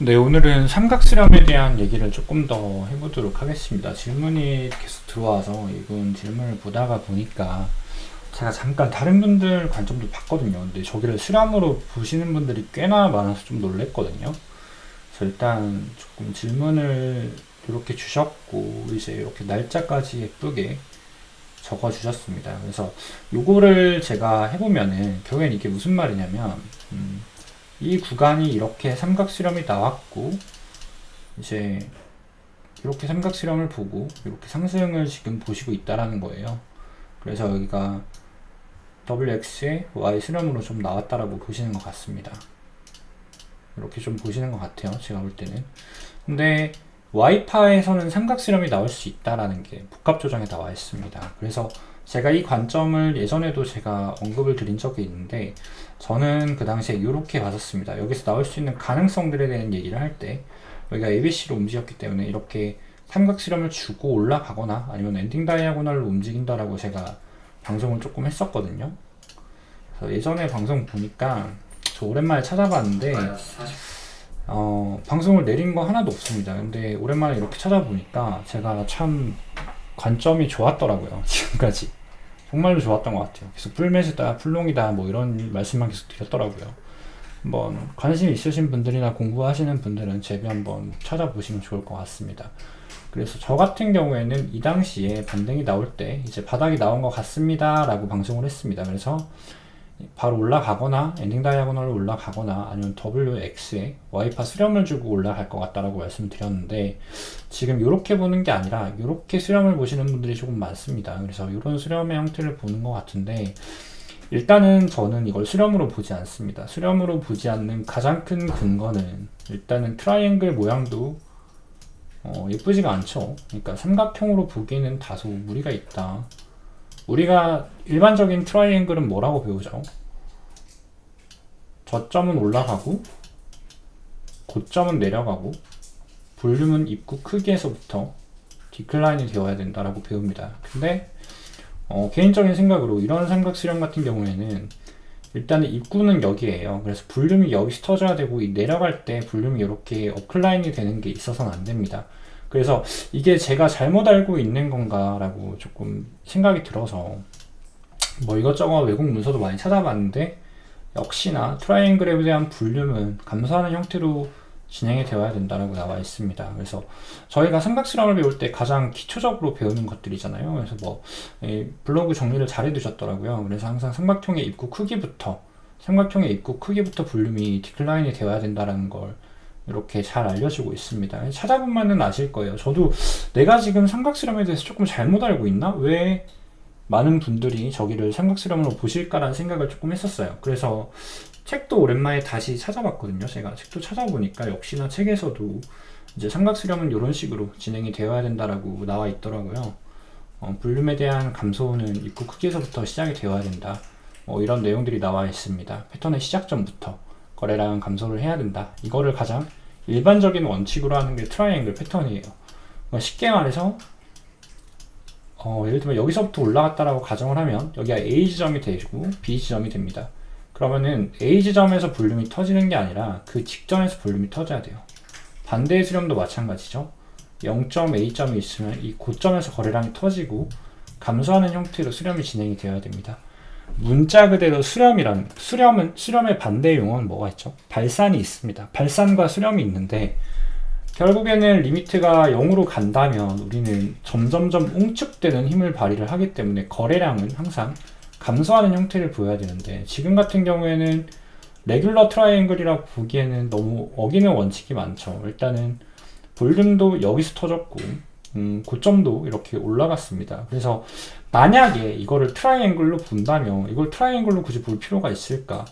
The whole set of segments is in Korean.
네, 오늘은 삼각수렴에 대한 얘기를 조금 더 해보도록 하겠습니다. 질문이 계속 들어와서 이분 질문을 보다가 보니까 제가 잠깐 다른 분들 관점도 봤거든요. 근데 저기를 수렴으로 보시는 분들이 꽤나 많아서 좀 놀랬거든요. 그래서 일단 조금 질문을 이렇게 주셨고 이제 이렇게 날짜까지 예쁘게 적어 주셨습니다. 그래서 요거를 제가 해보면은 결국엔 이게 무슨 말이냐면 음, 이 구간이 이렇게 삼각 수렴이 나왔고 이제 이렇게 삼각 수렴을 보고 이렇게 상승을 지금 보시고 있다라는 거예요. 그래서 여기가 WX의 Y 수렴으로 좀 나왔다라고 보시는 것 같습니다. 이렇게 좀 보시는 것 같아요. 제가 볼 때는. 근데 와이파에서는 삼각 수렴이 나올 수 있다라는 게 복합 조정에 나와 있습니다. 그래서 제가 이 관점을 예전에도 제가 언급을 드린 적이 있는데 저는 그 당시에 이렇게 봤었습니다. 여기서 나올 수 있는 가능성들에 대한 얘기를 할때 여기가 ABC로 움직였기 때문에 이렇게 삼각 실험을 주고 올라가거나 아니면 엔딩 다이아고널로 움직인다라고 제가 방송을 조금 했었거든요. 그래서 예전에 방송 보니까 저 오랜만에 찾아봤는데 어, 방송을 내린 거 하나도 없습니다. 근데 오랜만에 이렇게 찾아보니까 제가 참 관점이 좋았더라고요. 지금까지. 정말로 좋았던 것 같아요. 계속 풀매수다, 풀롱이다, 뭐 이런 말씀만 계속 드렸더라고요. 한번 관심 있으신 분들이나 공부하시는 분들은 제비 한번 찾아보시면 좋을 것 같습니다. 그래서 저 같은 경우에는 이 당시에 반등이 나올 때 이제 바닥이 나온 것 같습니다. 라고 방송을 했습니다. 그래서 바로 올라가거나 엔딩 다이아고널로 올라가거나 아니면 WX에 와이파 수렴을 주고 올라갈 것 같다라고 말씀을 드렸는데 지금 이렇게 보는 게 아니라 이렇게 수렴을 보시는 분들이 조금 많습니다. 그래서 이런 수렴의 형태를 보는 것 같은데 일단은 저는 이걸 수렴으로 보지 않습니다. 수렴으로 보지 않는 가장 큰 근거는 일단은 트라이앵글 모양도 어, 예쁘지가 않죠. 그러니까 삼각형으로 보기에는 다소 무리가 있다. 우리가 일반적인 트라이앵글은 뭐라고 배우죠? 저점은 올라가고 고점은 내려가고 볼륨은 입구 크기에서부터 디클라인이 되어야 된다라고 배웁니다. 근데 어, 개인적인 생각으로 이런 삼각 수렴 같은 경우에는 일단은 입구는 여기에요. 그래서 볼륨이 여기서 터져야 되고 내려갈 때 볼륨이 이렇게 어클라인이 되는 게 있어서는 안 됩니다. 그래서 이게 제가 잘못 알고 있는 건가라고 조금 생각이 들어서 뭐 이것저것 외국 문서도 많이 찾아봤는데 역시나 트라이앵글에 대한 볼륨은 감소하는 형태로 진행이 되어야 된다고 나와 있습니다. 그래서 저희가 삼각수렴을 배울 때 가장 기초적으로 배우는 것들이잖아요. 그래서 뭐 블로그 정리를 잘 해두셨더라고요. 그래서 항상 삼각형의 입구 크기부터 삼각형의 입구 크기부터 볼륨이 디클라인이 되어야 된다는 걸 이렇게 잘 알려지고 있습니다. 찾아보면은 아실 거예요. 저도 내가 지금 삼각수렴에 대해서 조금 잘못 알고 있나? 왜 많은 분들이 저기를 삼각수렴으로 보실까라는 생각을 조금 했었어요. 그래서 책도 오랜만에 다시 찾아봤거든요. 제가 책도 찾아보니까 역시나 책에서도 이제 삼각수렴은 이런 식으로 진행이 되어야 된다라고 나와 있더라고요. 어, 볼륨에 대한 감소는 입구 크기에서부터 시작이 되어야 된다. 뭐 이런 내용들이 나와 있습니다. 패턴의 시작점부터 거래량 감소를 해야 된다. 이거를 가장 일반적인 원칙으로 하는 게 트라이앵글 패턴이에요. 그러니까 쉽게 말해서 어, 예를 들면 여기서부터 올라갔다라고 가정을 하면 여기가 A 지점이 되고 B 지점이 됩니다. 그러면은 A 지점에서 볼륨이 터지는 게 아니라 그 직전에서 볼륨이 터져야 돼요. 반대의 수렴도 마찬가지죠. 0.A점이 있으면 이 고점에서 거래량이 터지고 감소하는 형태로 수렴이 진행이 되어야 됩니다. 문자 그대로 수렴이란 수렴은 수렴의 반대 용어는 뭐가 있죠? 발산이 있습니다. 발산과 수렴이 있는데 결국에는 리미트가 0으로 간다면 우리는 점점점 웅축되는 힘을 발휘를 하기 때문에 거래량은 항상 감소하는 형태를 보여야 되는데 지금 같은 경우에는 레귤러 트라이앵글이라고 보기에는 너무 어기는 원칙이 많죠. 일단은 볼륨도 여기서 터졌고 음, 고점도 이렇게 올라갔습니다. 그래서 만약에 이거를 트라이앵글로 본다면 이걸 트라이앵글로 굳이 볼 필요가 있을까?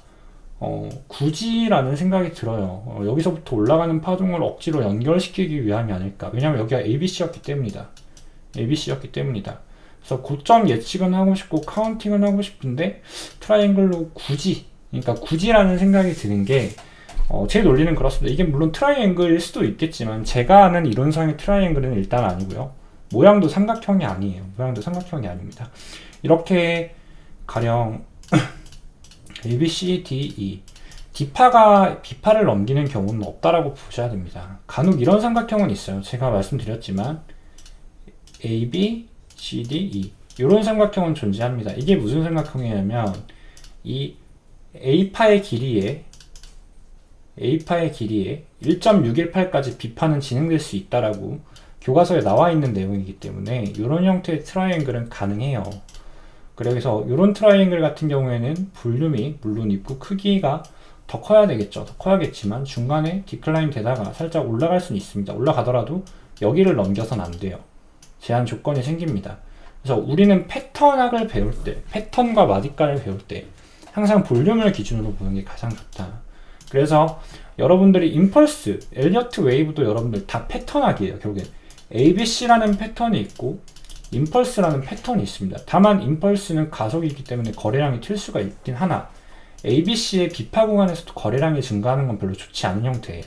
어, 굳이라는 생각이 들어요. 어, 여기서부터 올라가는 파동을 억지로 연결시키기 위함이 아닐까. 왜냐면 여기가 ABC였기 때문이다. ABC였기 때문이다. 그래서 고점 예측은 하고 싶고 카운팅은 하고 싶은데 트라이앵글로 굳이 그러니까 굳이라는 생각이 드는 게 어, 제 논리는 그렇습니다. 이게 물론 트라이앵글일 수도 있겠지만 제가 아는 이론상의 트라이앵글은 일단 아니고요. 모양도 삼각형이 아니에요. 모양도 삼각형이 아닙니다. 이렇게 가령 A, B, C, D, E D파가 B파를 넘기는 경우는 없다라고 보셔야 됩니다. 간혹 이런 삼각형은 있어요. 제가 말씀드렸지만 A, B, C, D, E 이런 삼각형은 존재합니다. 이게 무슨 삼각형이냐면 이 A파의 길이에 A파의 길이에 1.618까지 B파는 진행될 수 있다라고 교과서에 나와 있는 내용이기 때문에 이런 형태의 트라이앵글은 가능해요. 그래서 이런 트라이앵글 같은 경우에는 볼륨이 물론 입구 크기가 더 커야 되겠죠. 더 커야겠지만 중간에 디클라인 되다가 살짝 올라갈 수는 있습니다. 올라가더라도 여기를 넘겨선 안 돼요. 제한 조건이 생깁니다. 그래서 우리는 패턴학을 배울 때, 패턴과 마디가를 배울 때 항상 볼륨을 기준으로 보는 게 가장 좋다. 그래서 여러분들이 임펄스, 엘리어트 웨이브도 여러분들 다 패턴학이에요. 결국엔 ABC라는 패턴이 있고 임펄스라는 패턴이 있습니다. 다만 임펄스는 가속이기 때문에 거래량이 튈 수가 있긴 하나 ABC의 B파 구간에서도 거래량이 증가하는 건 별로 좋지 않은 형태예요.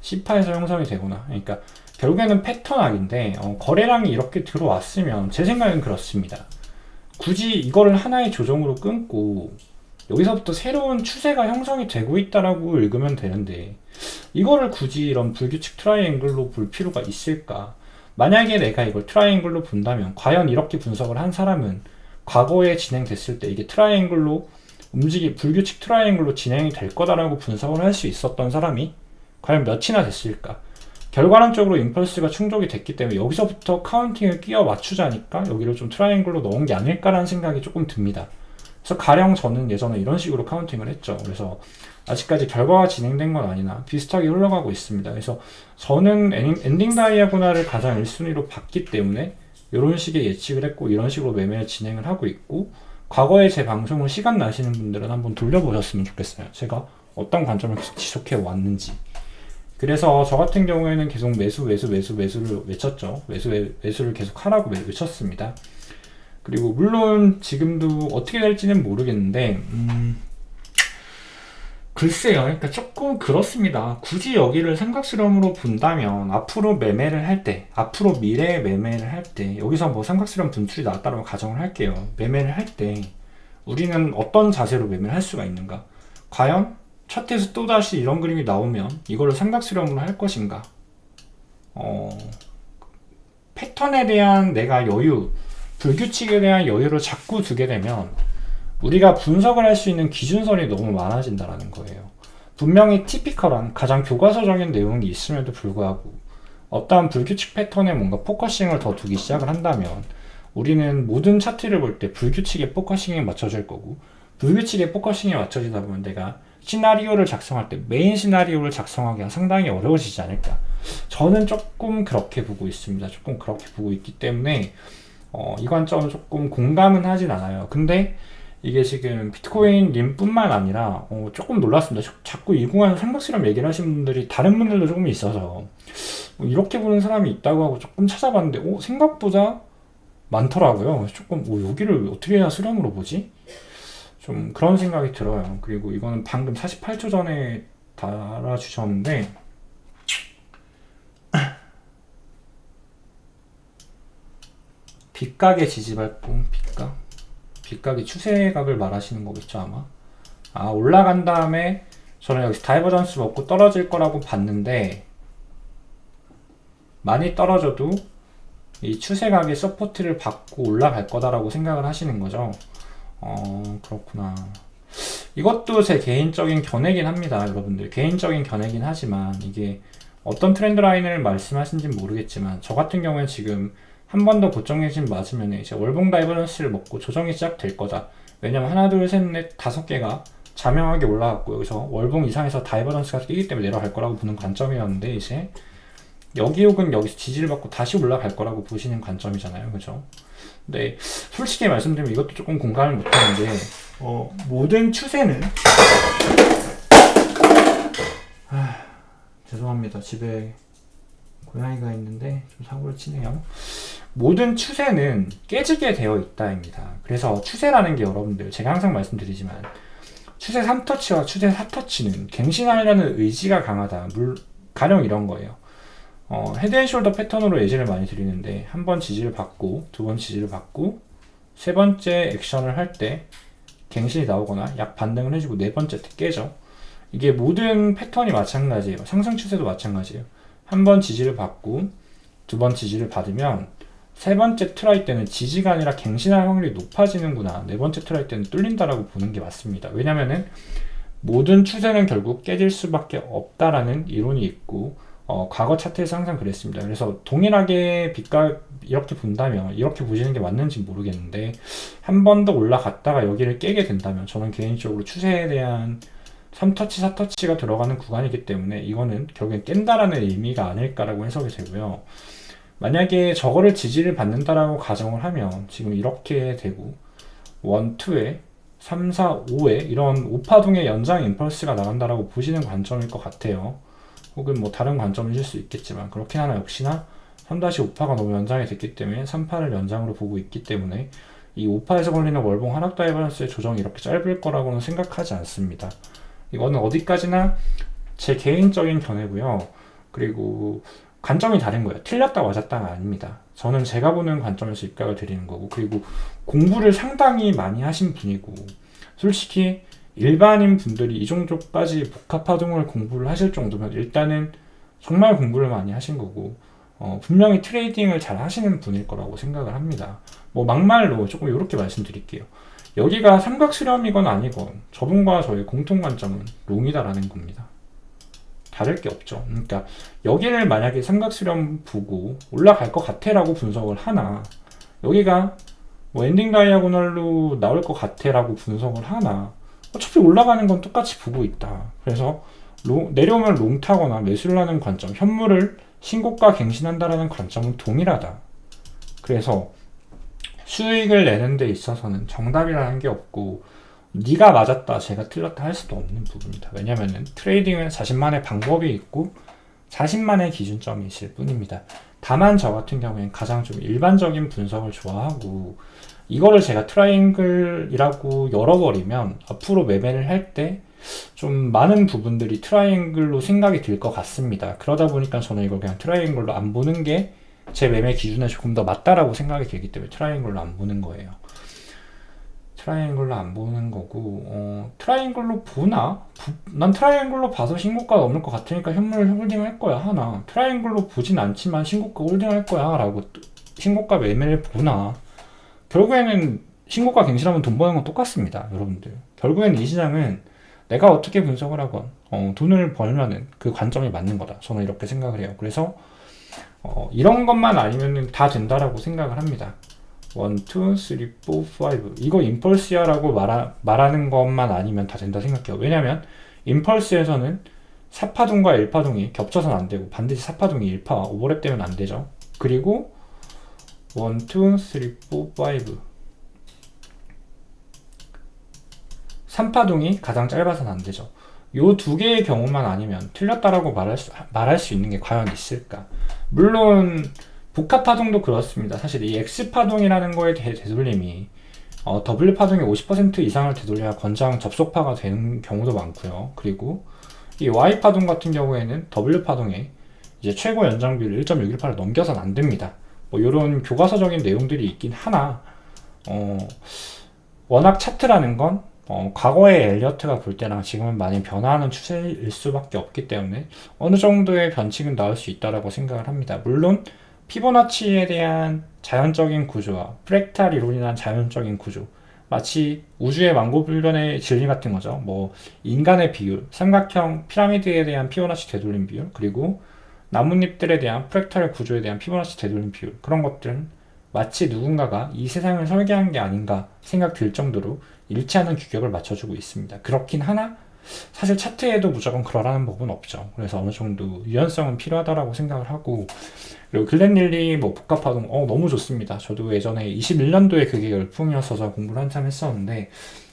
C파에서 형성이 되거나 그러니까 결국에는 패턴학인데 어, 거래량이 이렇게 들어왔으면 제 생각엔 그렇습니다. 굳이 이거를 하나의 조정으로 끊고 여기서부터 새로운 추세가 형성이 되고 있다라고 읽으면 되는데 이거를 굳이 이런 불규칙 트라이앵글로 볼 필요가 있을까? 만약에 내가 이걸 트라이앵글로 본다면 과연 이렇게 분석을 한 사람은 과거에 진행됐을 때 이게 트라이앵글로 움직이 불규칙 트라이앵글로 진행이 될 거다라고 분석을 할 수 있었던 사람이 과연 몇이나 됐을까? 결과론적으로 임펄스가 충족이 됐기 때문에 여기서부터 카운팅을 끼워 맞추자니까 여기를 좀 트라이앵글로 넣은 게 아닐까라는 생각이 조금 듭니다. 그래서 가령 저는 예전에 이런 식으로 카운팅을 했죠. 그래서 아직까지 결과가 진행된 건 아니나 비슷하게 흘러가고 있습니다. 그래서 저는 엔딩 다이아고나를 가장 1순위로 봤기 때문에 이런 식의 예측을 했고 이런 식으로 매매를 진행을 하고 있고 과거에 제 방송을 시간 나시는 분들은 한번 돌려보셨으면 좋겠어요. 제가 어떤 관점을 계속 지속해 왔는지. 그래서 저 같은 경우에는 계속 매수, 매수, 매수, 매수를 외쳤죠. 매수, 매수를 계속 하라고 외쳤습니다. 그리고 물론 지금도 어떻게 될지는 모르겠는데 음, 글쎄요. 그러니까 조금 그렇습니다. 굳이 여기를 삼각수렴으로 본다면 앞으로 매매를 할 때, 앞으로 미래에 매매를 할 때, 여기서 뭐 삼각수렴 분출이 나왔다고 가정을 할게요. 매매를 할 때 우리는 어떤 자세로 매매를 할 수가 있는가? 과연 차트에서 또다시 이런 그림이 나오면 이거를 삼각수렴으로 할 것인가? 어, 패턴에 대한 내가 여유, 불규칙에 대한 여유를 자꾸 두게 되면 우리가 분석을 할 수 있는 기준선이 너무 많아진다는 거예요. 분명히 티피컬한 가장 교과서적인 내용이 있음에도 불구하고 어떠한 불규칙 패턴에 뭔가 포커싱을 더 두기 시작을 한다면 우리는 모든 차트를 볼 때 불규칙의 포커싱에 맞춰질 거고 불규칙의 포커싱에 맞춰지다 보면 내가 시나리오를 작성할 때 메인 시나리오를 작성하기가 상당히 어려워지지 않을까. 저는 조금 그렇게 보고 있습니다. 조금 그렇게 보고 있기 때문에 어, 이 관점은 조금 공감은 하진 않아요. 근데 이게 지금 비트코인 님뿐만 아니라 어, 조금 놀랐습니다. 자꾸 이 구간 삼각수렴 얘기를 하시는 분들이 다른 분들도 조금 있어서 뭐 이렇게 보는 사람이 있다고 하고 조금 찾아봤는데 오, 생각보다 많더라고요. 조금 오, 여기를 어떻게 해야 수렴으로 보지? 좀 그런 생각이 들어요. 그리고 이거는 방금 48초 전에 달아주셨는데 빗각의 지지발봉 빗각. 빗각이 추세각을 말하시는 거겠죠 아마? 아 올라간 다음에 저는 여기서 다이버전스 먹고 떨어질 거라고 봤는데 많이 떨어져도 이 추세각의 서포트를 받고 올라갈 거다라고 생각을 하시는 거죠? 어 그렇구나. 이것도 제 개인적인 견해긴 합니다 여러분들. 개인적인 견해긴 하지만 이게 어떤 트렌드 라인을 말씀하신지 모르겠지만 저 같은 경우에 지금 한 번 더 고정 핵심 맞으면 이제 월봉 다이버런스를 먹고 조정이 시작될 거다. 왜냐면 하나, 둘, 셋, 넷, 다섯 개가 자명하게 올라갔고 여기서 월봉 이상에서 다이버런스가 뛰기 때문에 내려갈 거라고 보는 관점이었는데 이제 여기 혹은 여기서 지지를 받고 다시 올라갈 거라고 보시는 관점이잖아요. 그죠? 근데 솔직히 말씀드리면 이것도 조금 공감을 못하는데 어, 모든 추세는 아, 죄송합니다. 집에 고양이가 있는데 좀 사고를 치네요. 모든 추세는 깨지게 되어 있다입니다. 그래서 추세라는 게 여러분들 제가 항상 말씀드리지만 추세 3터치와 추세 4터치는 갱신하려는 의지가 강하다. 물 가령 이런 거예요. 어, 헤드앤숄더 패턴으로 예제를 많이 드리는데 한 번 지지를 받고 두 번 지지를 받고 세 번째 액션을 할 때 갱신이 나오거나 약 반등을 해주고 네 번째 때 깨져. 이게 모든 패턴이 마찬가지예요. 상승 추세도 마찬가지예요. 한 번 지지를 받고 두 번 지지를 받으면 세 번째 트라이 때는 지지가 아니라 갱신할 확률이 높아지는구나. 네 번째 트라이 때는 뚫린다라고 보는 게 맞습니다. 왜냐면은 모든 추세는 결국 깨질 수밖에 없다라는 이론이 있고 어, 과거 차트에서 항상 그랬습니다. 그래서 동일하게 빛과 이렇게 본다면 이렇게 보시는 게 맞는지 모르겠는데 한 번 더 올라갔다가 여기를 깨게 된다면 저는 개인적으로 추세에 대한 3터치, 4터치가 들어가는 구간이기 때문에 이거는 결국엔 깬다라는 의미가 아닐까라고 해석이 되고요. 만약에 저거를 지지를 받는다라고 가정을 하면 지금 이렇게 되고 1, 2에 3, 4, 5에 이런 5파동의 연장 임펄스가 나간다라고 보시는 관점일 것 같아요. 혹은 뭐 다른 관점이실 수 있겠지만 그렇긴 하나 역시나 3-5파가 너무 연장이 됐기 때문에 3파를 연장으로 보고 있기 때문에 이 5파에서 걸리는 월봉 하락 다이버런스의 조정이 이렇게 짧을 거라고는 생각하지 않습니다. 이거는 어디까지나 제 개인적인 견해고요. 그리고 관점이 다른 거예요. 틀렸다 맞았다가 아닙니다. 저는 제가 보는 관점에서 입각을 드리는 거고 그리고 공부를 상당히 많이 하신 분이고 솔직히 일반인 분들이 이 정도까지 복합파동을 공부를 하실 정도면 일단은 정말 공부를 많이 하신 거고 어, 분명히 트레이딩을 잘 하시는 분일 거라고 생각을 합니다. 뭐 막말로 조금 이렇게 말씀드릴게요. 여기가 삼각수렴이건 아니건 저분과 저의 공통 관점은 롱이다라는 겁니다. 다를 게 없죠. 그러니까 여기를 만약에 삼각수렴 보고 올라갈 것 같아라고 분석을 하나 여기가 뭐 엔딩 다이아고널로 나올 것 같아라고 분석을 하나 어차피 올라가는 건 똑같이 보고 있다. 그래서 롱, 내려오면 롱 타거나 매수를 하는 관점, 현물을 신고가 갱신한다라는 관점은 동일하다. 그래서 수익을 내는 데 있어서는 정답이라는 게 없고 네가 맞았다, 제가 틀렸다 할 수도 없는 부분이다. 왜냐면은 트레이딩은 자신만의 방법이 있고 자신만의 기준점이 있을 뿐입니다. 다만 저 같은 경우에는 가장 좀 일반적인 분석을 좋아하고 이거를 제가 트라이앵글이라고 열어버리면 앞으로 매매를 할 때 좀 많은 부분들이 트라이앵글로 생각이 들 것 같습니다. 그러다 보니까 저는 이걸 그냥 트라이앵글로 안 보는 게 제 매매 기준에 조금 더 맞다라고 생각이 들기 때문에 트라이앵글로 안 보는 거예요. 트라이앵글로 안 보는 거고 어, 트라이앵글로 보나? 부, 난 트라이앵글로 봐서 신고가 넘을 것 같으니까 현물을 홀딩할 거야 하나. 트라이앵글로 보진 않지만 신고가 홀딩할 거야 라고 신고가 매매를 보나? 결국에는 신고가 갱신하면 돈 버는 건 똑같습니다 여러분들. 결국에는 이 시장은 내가 어떻게 분석을 하건 어, 돈을 벌면은 그 관점이 맞는 거다. 저는 이렇게 생각을 해요. 그래서 어, 이런 것만 아니면 다 된다라고 생각을 합니다 1, 2, 3, 4, 5 이거 임펄스야라고 말하, 말하는 것만 아니면 다 된다 생각해요. 왜냐면 임펄스에서는 4파동과 1파동이 겹쳐서는 안 되고 반드시 4파동이 1파 오버랩 되면 안 되죠. 그리고 1, 2, 3, 4, 5 3파동이 가장 짧아서는 안 되죠. 요 두 개의 경우만 아니면 틀렸다라고 말할 수, 말할 수 있는 게 과연 있을까? 물론 복합 파동도 그렇습니다. 사실 이 X파동이라는 거에 대해 되돌림이 어, W파동이 50% 이상을 되돌려야 권장 접속파가 되는 경우도 많고요. 그리고 이 Y파동 같은 경우에는 W파동에 이제 최고 연장비율 1.618을 넘겨서는 안 됩니다. 뭐 이런 교과서적인 내용들이 있긴 하나 어, 워낙 차트라는 건 어, 과거의 엘리어트가 볼 때랑 지금은 많이 변화하는 추세일 수밖에 없기 때문에 어느 정도의 변칙은 나올 수 있다고 생각을 합니다. 물론 피보나치에 대한 자연적인 구조와 프랙탈 이론이란 라 자연적인 구조 마치 우주의 만고불변의 진리 같은 거죠. 뭐 인간의 비율, 삼각형 피라미드에 대한 피보나치 되돌림 비율, 그리고 나뭇잎들에 대한 프랙탈 구조에 대한 피보나치 되돌림 비율 그런 것들은 마치 누군가가 이 세상을 설계한 게 아닌가 생각 들 정도로 일치하는 규격을 맞춰주고 있습니다. 그렇긴 하나 사실 차트에도 무조건 그러라는 법은 없죠. 그래서 어느 정도 유연성은 필요하다라고 생각을 하고 그리고 글렌릴리 뭐 복합파동 어 너무 좋습니다. 저도 예전에 21년도에 그게 열풍이었어서 공부를 한참 했었는데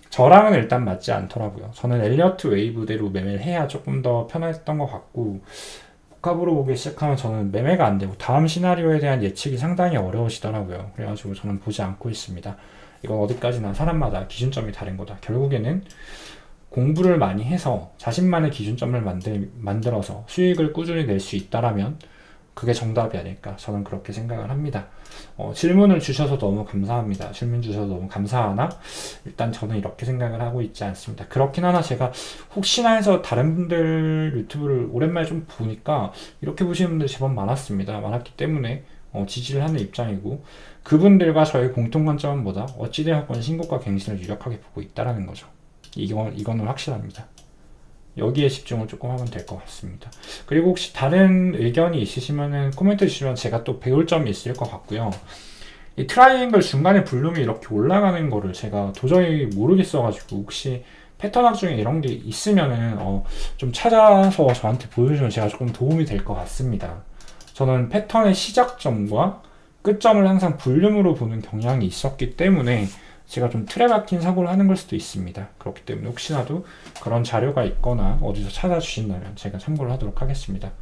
저랑은 일단 맞지 않더라고요. 저는 엘리어트 웨이브대로 매매를 해야 조금 더 편했던 것 같고 복합으로 보기 시작하면 저는 매매가 안 되고 다음 시나리오에 대한 예측이 상당히 어려우시더라고요. 그래가지고 저는 보지 않고 있습니다. 이건 어디까지나 사람마다 기준점이 다른 거다. 결국에는 공부를 많이 해서 자신만의 기준점을 만들, 만들어서 수익을 꾸준히 낼 수 있다라면 그게 정답이 아닐까 저는 그렇게 생각을 합니다. 어, 질문을 주셔서 너무 감사합니다. 질문 주셔서 너무 감사하나 일단 저는 이렇게 생각을 하고 있지 않습니다. 그렇긴 하나 제가 혹시나 해서 다른 분들 유튜브를 오랜만에 좀 보니까 이렇게 보시는 분들이 제법 많았습니다. 많았기 때문에 어, 지지를 하는 입장이고 그분들과 저의 공통 관점은 뭐다? 어찌되었건 신곡과 갱신을 유력하게 보고 있다라는 거죠. 이건 이거는 확실합니다. 여기에 집중을 조금 하면 될 것 같습니다. 그리고 혹시 다른 의견이 있으시면은 코멘트 주시면 제가 또 배울 점이 있을 것 같고요. 이 트라이앵글 중간에 볼륨이 이렇게 올라가는 거를 제가 도저히 모르겠어가지고 혹시 패턴학 중에 이런 게 있으면은 어, 좀 찾아서 저한테 보여주면 제가 조금 도움이 될 것 같습니다. 저는 패턴의 시작점과 끝점을 항상 볼륨으로 보는 경향이 있었기 때문에 제가 좀 틀에 박힌 사고를 하는 걸 수도 있습니다. 그렇기 때문에 혹시라도 그런 자료가 있거나 어디서 찾아주신다면 제가 참고를 하도록 하겠습니다.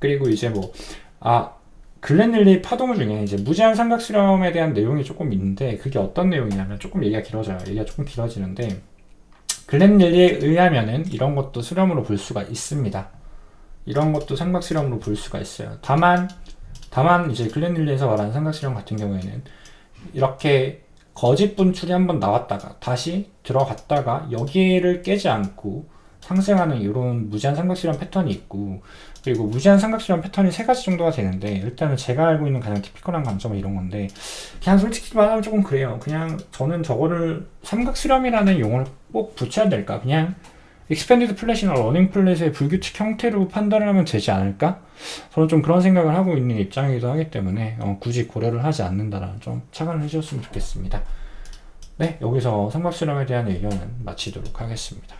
그리고 이제 뭐, 아, 글렌릴리 파동 중에 이제 무제한 삼각 수렴에 대한 내용이 조금 있는데 그게 어떤 내용이냐면 조금 얘기가 길어져요. 얘기가 조금 길어지는데 글렌릴리에 의하면은 이런 것도 수렴으로 볼 수가 있습니다. 이런 것도 삼각 수렴으로 볼 수가 있어요. 다만 다만 이제 글렌릴리에서 말하는 삼각 수렴 같은 경우에는 이렇게 거짓 분출이 한번 나왔다가 다시 들어갔다가 여기를 깨지 않고 상승하는 이런 무제한 삼각수렴 패턴이 있고 그리고 무제한 삼각수렴 패턴이 세 가지 정도가 되는데 일단은 제가 알고 있는 가장 티피컬한 관점은 이런 건데 그냥 솔직히 말하면 조금 그래요. 그냥 저는 저거를 삼각수렴이라는 용어를 꼭 붙여야 될까? 그냥 익스펜디드 플랫이나 러닝 플랫의 불규칙 형태로 판단을 하면 되지 않을까? 저는 좀 그런 생각을 하고 있는 입장이기도 하기 때문에 어, 굳이 고려를 하지 않는다라는 좀 착안을 해주셨으면 좋겠습니다. 네, 여기서 삼각수렴에 대한 의견은 마치도록 하겠습니다.